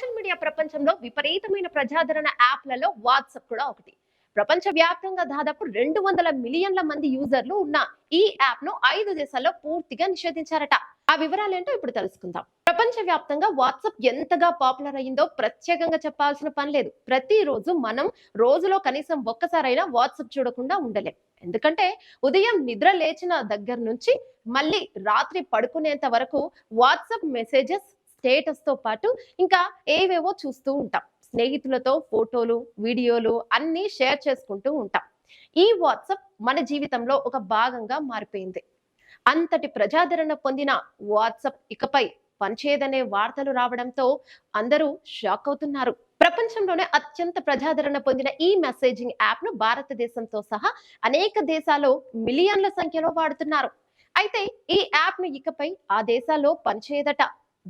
Social media ప్రపంచంలో విపరీతమైన ప్రజాదరణ యాప్లలో వాట్సాప్ కూడా ఒకటి. ప్రపంచ వ్యాప్తంగా దాదాపు రెండు వందల మిలియన్ల మంది యూజర్లు ఉన్న ఈ యాప్ను ఐదు దేశాల్లో పూర్తిగా నిషేధించారట. ఆ వివరాలు ఏంటో ఇప్పుడు తెలుసుకుందాం. ప్రపంచ వ్యాప్తంగా వాట్సాప్ ఎంతగా పాపులర్ అయ్యిందో ప్రత్యేకంగా చెప్పాల్సిన పని లేదు. ప్రతిరోజు మనం రోజులో కనీసం ఒక్కసారైనా వాట్సాప్ చూడకుండా ఉండలేం. ఎందుకంటే ఉదయం నిద్ర లేచిన దగ్గర నుంచి మళ్ళీ రాత్రి పడుకునేంత వరకు వాట్సాప్ మెసేజెస్ స్టేటస్తో పాటు ఇంకా ఏవేవో చూస్తూ ఉంటాం. స్నేహితులతో ఫోటోలు వీడియోలు అన్నీ షేర్ చేసుకుంటూ ఉంటాం. ఈ వాట్సాప్ మన జీవితంలో ఒక భాగంగా మారిపోయింది. అంతటి ప్రజాదరణ పొందిన వాట్సప్ ఇకపై పనిచేయదనే వార్తలు రావడంతో అందరూ షాక్ అవుతున్నారు. ప్రపంచంలోనే అత్యంత ప్రజాదరణ పొందిన ఈ మెసేజింగ్ యాప్ను భారతదేశంతో సహా అనేక దేశాల్లో మిలియన్ల సంఖ్యలో వాడుతున్నారు. అయితే ఈ యాప్ను ఇకపై ఆ దేశాల్లో పనిచేయదట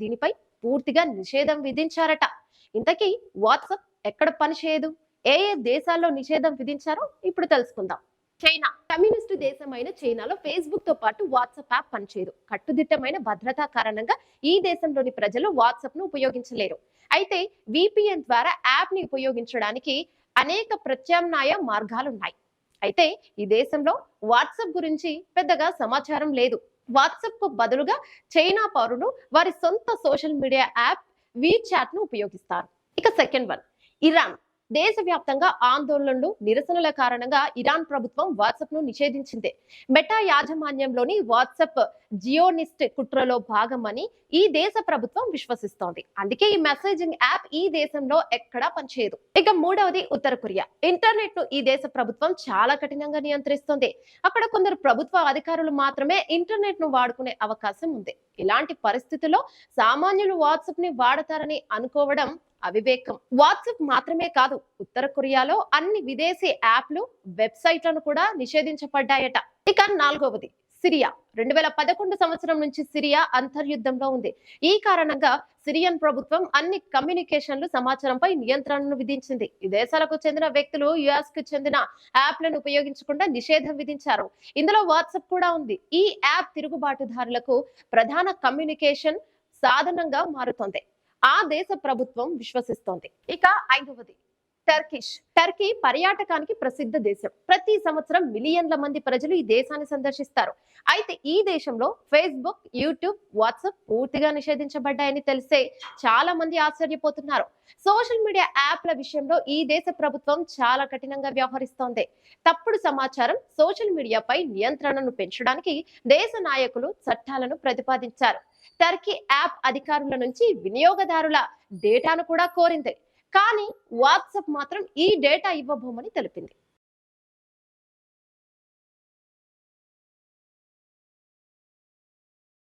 దీనిపై పూర్తిగా నిషేధం విధించారట. ఇంతకీ వాట్సాప్ ఎక్కడ పనిచేయదు ఏ ఏ దేశాల్లో నిషేధం విధించారో ఇప్పుడు తెలుసుకుందాం. చైనా. కమ్యూనిస్టు దేశమైన చైనాలో ఫేస్బుక్తో పాటు వాట్సాప్ యాప్ పనిచేయదు. కట్టుదిట్టమైన భద్రతా కారణంగా ఈ దేశంలోని ప్రజలు వాట్సాప్ను ఉపయోగించలేరు. అయితే విపిఎన్ ద్వారా యాప్ని ఉపయోగించడానికి అనేక ప్రత్యామ్నాయ మార్గాలున్నాయి. అయితే ఈ దేశంలో వాట్సాప్ గురించి పెద్దగా సమాచారం లేదు. వాట్సాప్కు బదులుగా చైనా పౌరులు వారి సొంత సోషల్ మీడియా యాప్ వీచాట్ను ఉపయోగిస్తారు. ఇక సెకండ్ వన్ ఇరాన్. దేశవ్యాప్తంగా ఆందోళనలు నిరసనల కారణంగా ఇరాన్ ప్రభుత్వం వాట్సాప్ను నిషేధించింది. మెటా యాజమాన్యంలోని వాట్సాప్ జియోనిస్ట్ కుట్రలో భాగమని ఈ దేశ ప్రభుత్వం విశ్వసిస్తోంది. అందుకే ఈ మెసేజింగ్ యాప్ ఈ దేశంలో ఎక్కడా పనిచేయదు. ఇక మూడవది ఉత్తర కొరియా. ఇంటర్నెట్ను ఈ దేశ ప్రభుత్వం చాలా కఠినంగా నియంత్రిస్తోంది. అక్కడ కొందరు ప్రభుత్వ అధికారులు మాత్రమే ఇంటర్నెట్ను వాడుకునే అవకాశం ఉంది. ఇలాంటి పరిస్థితుల్లో సామాన్యులు వాట్సాప్ని వాడతారని అనుకోవడం అవివేకం. వాట్సాప్ మాత్రమే కాదు ఉత్తర కొరియాలో అన్ని విదేశీ యాప్లు వెబ్సైట్లను కూడా నిషేధించబడ్డాయట. ఇక నాలుగవది సిరియా. రెండు వేల పదకొండు సంవత్సరం నుంచి సిరియా అంతర్యుద్ధంలో ఉంది. ఈ కారణంగా సిరియన్ ప్రభుత్వం అన్ని కమ్యూనికేషన్లు సమాచారంపై నియంత్రణను విధించింది. ఈ దేశాలకు చెందిన వ్యక్తులు యుఎస్కు చెందిన యాప్లను ఉపయోగించకుండా నిషేధం విధించారు. ఇందులో వాట్సాప్ కూడా ఉంది. ఈ యాప్ తిరుగుబాటుదారులకు ప్రధాన కమ్యూనికేషన్ సాధనంగా మారుతోంది. ఆ దేశ ప్రభుత్వం విశ్వసిస్తోంది. ఇక ఐదవది. టర్కిష్ టర్కీ పర్యాటకానికి ప్రసిద్ధ దేశం. ప్రతి సంవత్సరం మిలియన్ల మంది ప్రజలు ఈ దేశాన్ని సందర్శిస్తారు. అయితే ఈ దేశంలో ఫేస్బుక్ యూట్యూబ్ వాట్సాప్ పూర్తిగా నిషేధించబడ్డాయని తెలిసే చాలా మంది ఆశ్చర్యపోతున్నారు. సోషల్ మీడియా యాప్ల విషయంలో ఈ దేశ ప్రభుత్వం చాలా కఠినంగా వ్యవహరిస్తోంది. తప్పుడు సమాచారం సోషల్ మీడియాపై నియంత్రణను పెంచడానికి దేశ నాయకులు చట్టాలను ప్రతిపాదించారు. టర్కీ యాప్ అధికారుల నుంచి వినియోగదారుల డేటాను కూడా కోరింది. కానీ వాట్సాప్ మాత్రం ఈ డేటా ఇవ్వబోమని తెలిపింది.